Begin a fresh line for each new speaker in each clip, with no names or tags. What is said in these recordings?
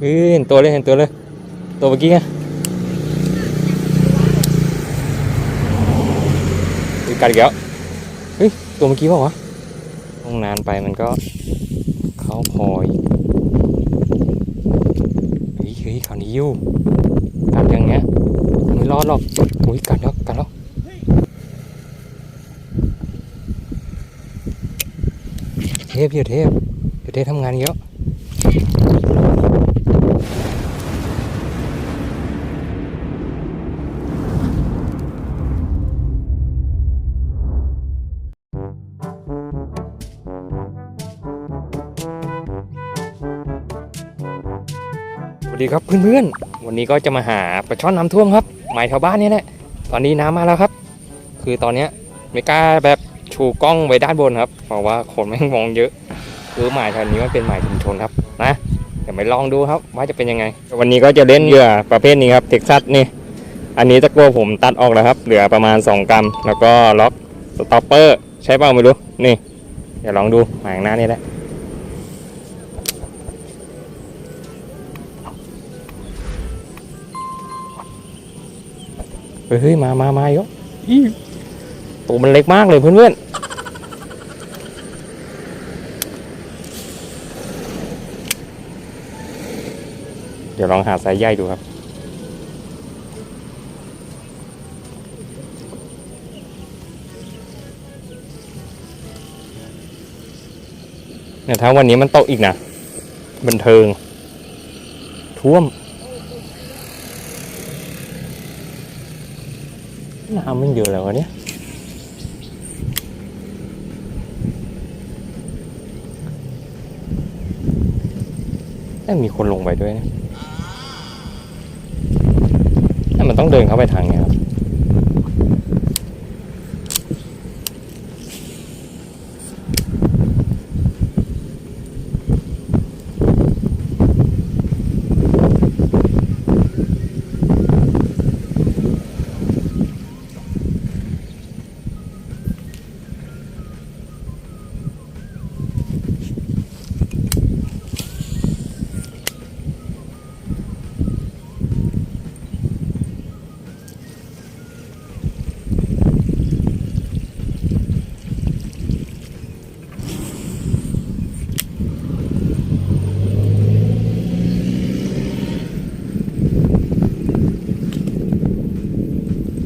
เฮ้ยเห็นตัวเลยเห็นตัวเลย ตัวเมื่อกี้ไงเฮ้ยกัดอีกแล้วเฮ้ย ตัวเมื่อกี้เปล่าวะต้องนานไปมันก็ เข้าพอยเฮ้ยเฮ้ยคราวนี้ยู่กัดอย่างเงี้ยไม่รอดหรอกอุ้ยกัดแล้วกัดแล้วเทพเดี๋ยวเทพเดี๋ยวเทพทำงานเยอะ วัสดีครับเพื่อนๆ วันนี้ก็จะมาหาปลาช่อนน้ำท่วมครับ หมายแถวบ้านนี่แหละ ตอนนี้น้ำมาแล้วครับ คือตอนเนี้ยไม่กล้าแบบชูกล้องไว้ด้านบนครับ เพราะว่าคนแม่งมองเยอะ คือหมายแถวนี้มันเป็นหมายชุมชนครับนะเดี๋ยวไปลองดูครับว่าจะเป็นยังไง วันนี้ก็จะเล่นเหยื่อประเภทนี้ครับเท็กซัสนี่ อันนี้ตะกัวผมตัดออกแล้วครับ เหลือประมาณ 2 กรัม แล้วก็ล็อกสต็อปเปอร์ใช้เปล่าไม่รู้ นี่ เดี๋ยวลองดูหมายข้างหน้านี่แหละ เฮ้ยเฮ้ยมามามาเยอะอีตัวมันเล็กมากเลยเพื่อนๆ เดี๋ยวลองหาไซส์ใหญ่ดูครับ เนี่ยถ้าวันนี้มันตกอีกนะ บันเทิง ท่วม น้ำมันเยอะแล้ววะเนี่ยแต่มีคนลงไปด้วยนะแต่มันต้องเดินเข้าไปทางเนี้ยครับ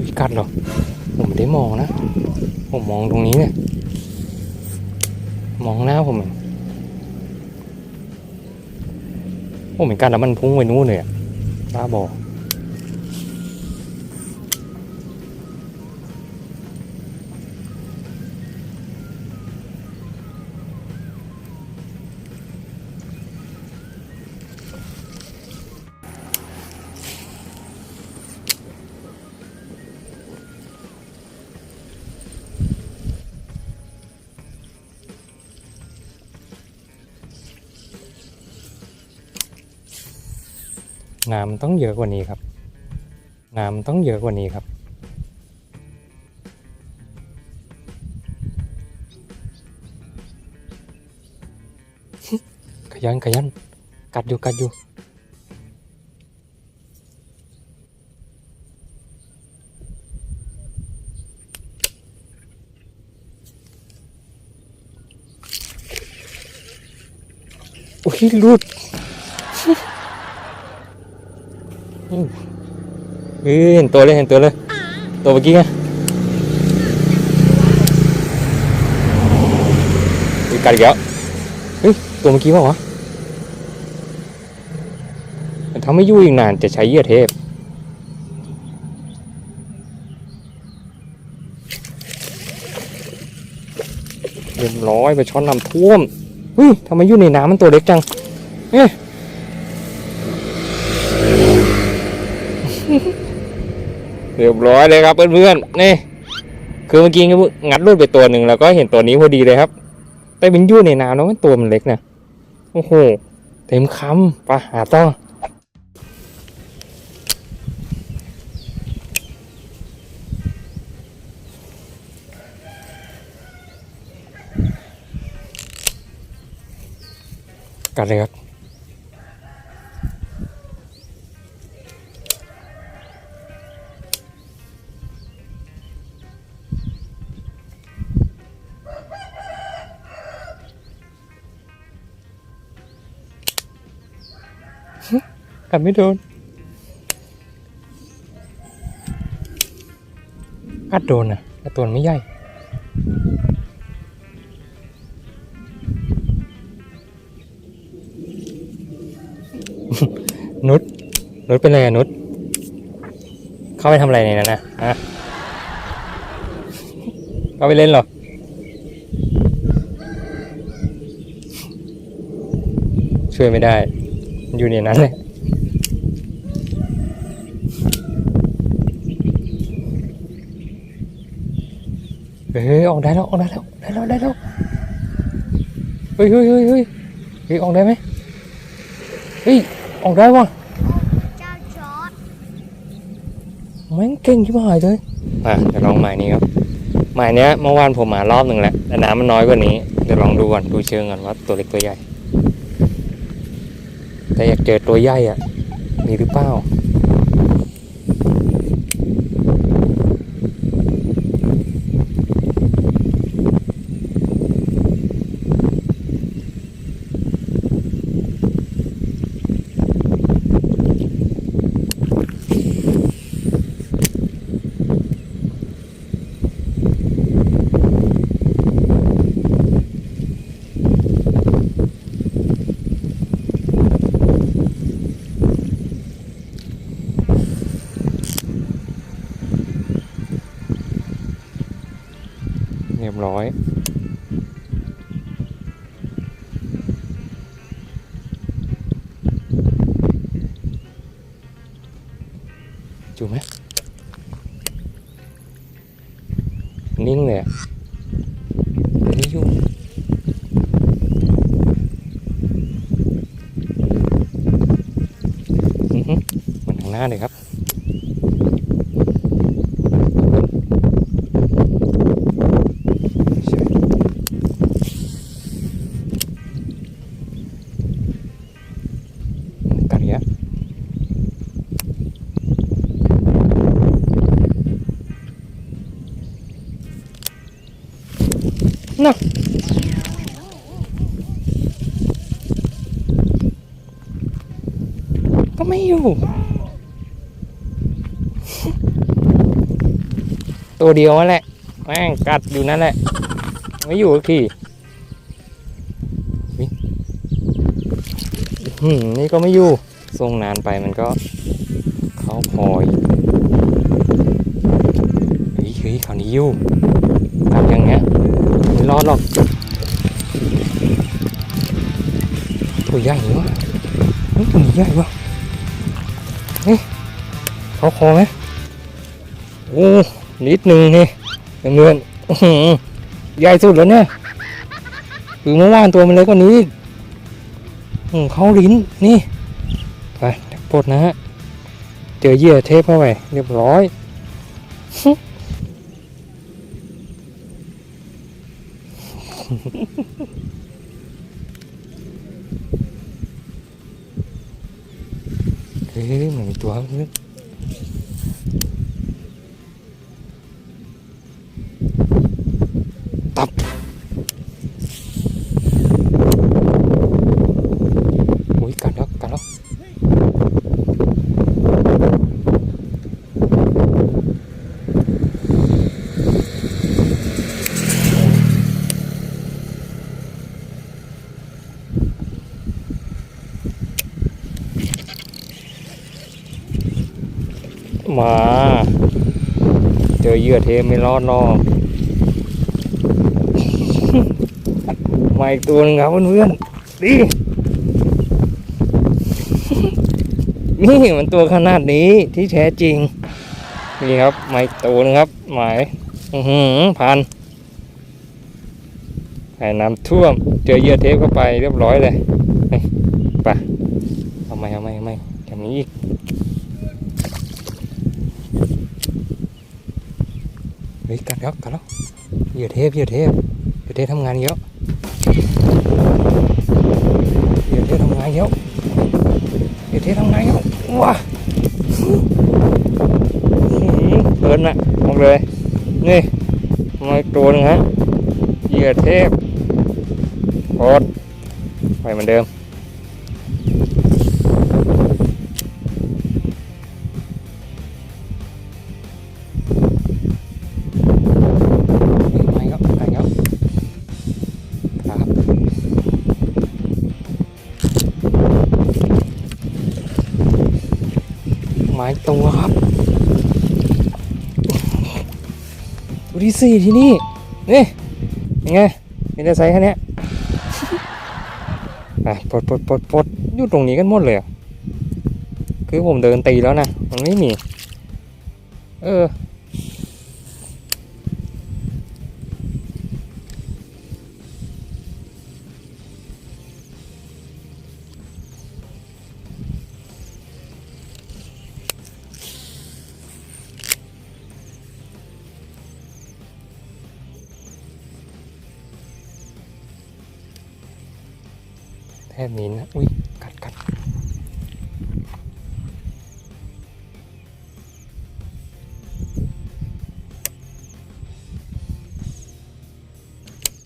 วิกั ดเหรอผมไม่ได้มองนะ ผมมองตรงนี้เนี่ย มองหน้าผมโอ้เหมือนกันแล้วมันพุ่งไปนู่นเลยอะบ้าบอ น้ำมันต้องเยอะกว่านี้ครับน้ำมันต้องเยอะกว่านี้ครับ ขยันขยันกัดอยู่กัดอยู่โอ้ยรุด เฮ้ยเห็นตัวเลยเห็นตัวเลย ตัวเมื่อกี้ไงเฮ้ยกัดอีกแล้วเฮ้ยตัวเมื่อกี้เปล่าวะแต่ถ้าไม่ยู่อีกนานจะใช้เยื่อเทพเรียบร้อยไปช้อนน้ำท่วมเฮ้ยทำไมยู่ในน้ำมันตัวเล็กจังเอ๊ะ เรียบร้อยเลยครับเพื่อนๆนี่คือเมื่อกี้งัดรูดไปตัวหนึ่งแล้วก็เห็นตัวนี้พอดีเลยครับ แต่เป็นยู่ในน้ำแล้วมันตัวมันเล็กนะโอ้โหเต็มคำไปหาต่อกัดเลยครับ กัดไม่โดนกัดโดนนะแต่ตัวมันไม่ใหญ่นุชนุชเป็นไรอะนุชเข้าไปทำอะไรในนั้นนะฮะเข้าไปเล่นหรอช่วยไม่ได้มันอยู่ในนั้นเลย เฮ้ยออกได้แล้วออกได้แล้วได้แล้วได้แล้วเฮ้ยเฮ้ยเฮ้ยเฮ้ยเฮ้ยออกได้ไหมเฮ้ยออกได้ว่ะ
เจ้าจอร์ด
แม่งเก่งชิบหายเลยอะเดี๋ยวลองหมายนี้ครับหมายเนี้ยเมื่อวานผมมารอบหนึ่งแล้วแต่น้ำมันน้อยกว่านี้เดี๋ยวลองดูก่อนดูเชิงก่อนว่าตัวเล็กตัวใหญ่ แต่อยากเจอตัวใหญ่อะมีหรือเปล่า นิ่งเลยอะไม่ยุ่งเหมือนทางหน้าเลยครับ น่ะก็ไม่อยู่ ตัวเดียวนั่นแหละแม่งกัดอยู่นั่นแหละ ไม่อยู่ทีนี่ก็ไม่อยู่ทรงนานไปมันก็เข้าพอยเฮ้ยเฮ้ยครานี้อยู่กัดอย่างเงี้ย รอดหรอกตัวใหญ่เนี่วะเฮ้ยตัวใหญ่วะเฮ้ยเขาคอไหมโอ้นิดนึงนี่เงินอื้อหือใหญ่สุดแล้วเนี่ยคือเมื่อวานตัวมันเล็กกว่านี้อืมเขาลิ้นนี่ไปปลดนะฮะ เจอเหยื่อเทปเข้าไปเรียบร้อย เฮ้ยเหมือนมีตัวเพื่อนตับ อุ้ยกัดแล้วกัดแล้ว มา เจอเหยื่อเทมไม่รอดหรอกมาอีกตัวนึงครับเพื่อนๆดินี่มันตัวขนาดนี้ที่แท้จริง นี่ครับไม้ตูนครับ หมายอือหือพันไอ้น้ำท่วม เจอเหยื่อเทปเข้าไปเรียบร้อยเลยไปเอาไม่เอาไม่เอาไม่แถมนี้อีก เฮ้ยกัดแล้วกัดแล้วเหยื่อเทปเหยื่อเทปเหยื่อเทปทำงานเยอะเหยื่อเทปทำงานเยอะเดี๋ยวเททำไงครับว้าเกินน่ะมองเลย นี่มาอีกตัวหนึงฮะเหยื่อเทพโคตรไปเหมือนเดิม หม้ตัวครับ ตัวที่สี่ที่นี่ นี่ยังไงมีแต่ไซส์แค่เนี้ยไปปลดปลดปลดปลดอยู่ตรงนี้กันหมดเลย คือผมเดินตีแล้วนะ มันไม่มี เออ แทบมีนะ อุ้ยกัดกัด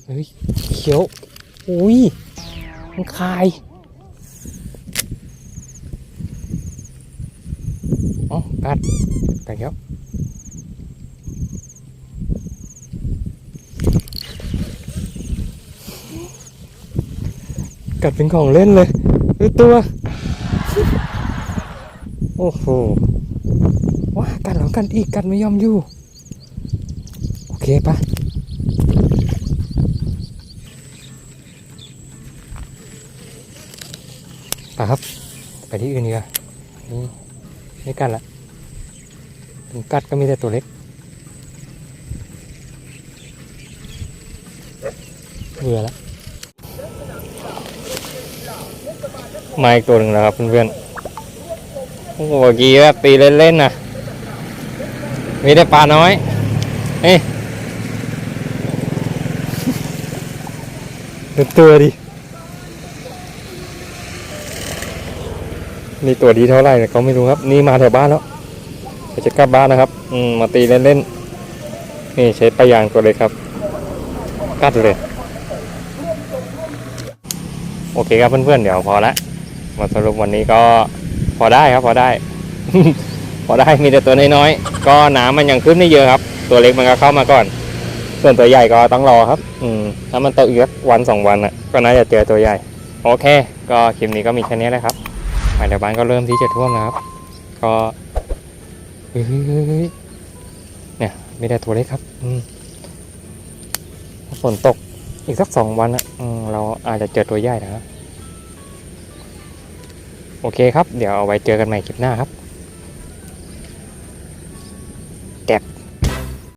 เฮ้ยเขียว อุ้ย มันคายอ๋อกัดกัดแล้ว กัดเป็นของเล่นเลยดูตัว โอ้โหว้ากัดแล้วกันอีกกัดไม่ยอมอยู่ โอเคปะไปครับ ไปที่อื่นดีกว่านี่ไม่กัดละถึงกัดก็มีแต่ตัวเล็กเบื่อละ มาอีกตัวหนึ่งแล้วครับเพื่อนๆโอ้โหเมื่อกี้แบบตีเล่นๆนะมีแต่ปลาน้อยนี่ดูตัวดินี่ตัวดีเท่าไหร่เนี่ยก็ไม่รู้ครับ นี่มาแถวบ้านแล้วจะกลับบ้านนะครับ อืมมาตีเล่นๆนี่ใช้ปลายางตัวเล็กครับ กัดเลย โอเคครับเพื่อนๆ เดี๋ยวพอละ มาสรุปวันนี้ก็พอได้ครับพอได้ พอได้มีแต่ตัวน้อยๆก็น้ำมันยังขึ้นไม่เยอะครับ ตัวเล็กมันก็เข้ามาก่อน ส่วนตัวใหญ่ก็ต้องรอครับ อืมถ้ามันตกอีกสักวันสองวันอะ ก็น่าจะเจอตัวใหญ่ โอเค ก็คลิปนี้ก็มีแค่นี้แหละครับภายในบ้านก็เริ่มที่จะท่วมแล้วครับ ก็เฮ้ยเนี่ยไม่ได้ตัวเล็กครับ อืมฝนตกอีกสักสองวันอะเราอาจจะเจอตัวใหญ่นะครับ โอเคครับ เดี๋ยวเอาไว้เจอกันใหม่คลิปหน้าครับ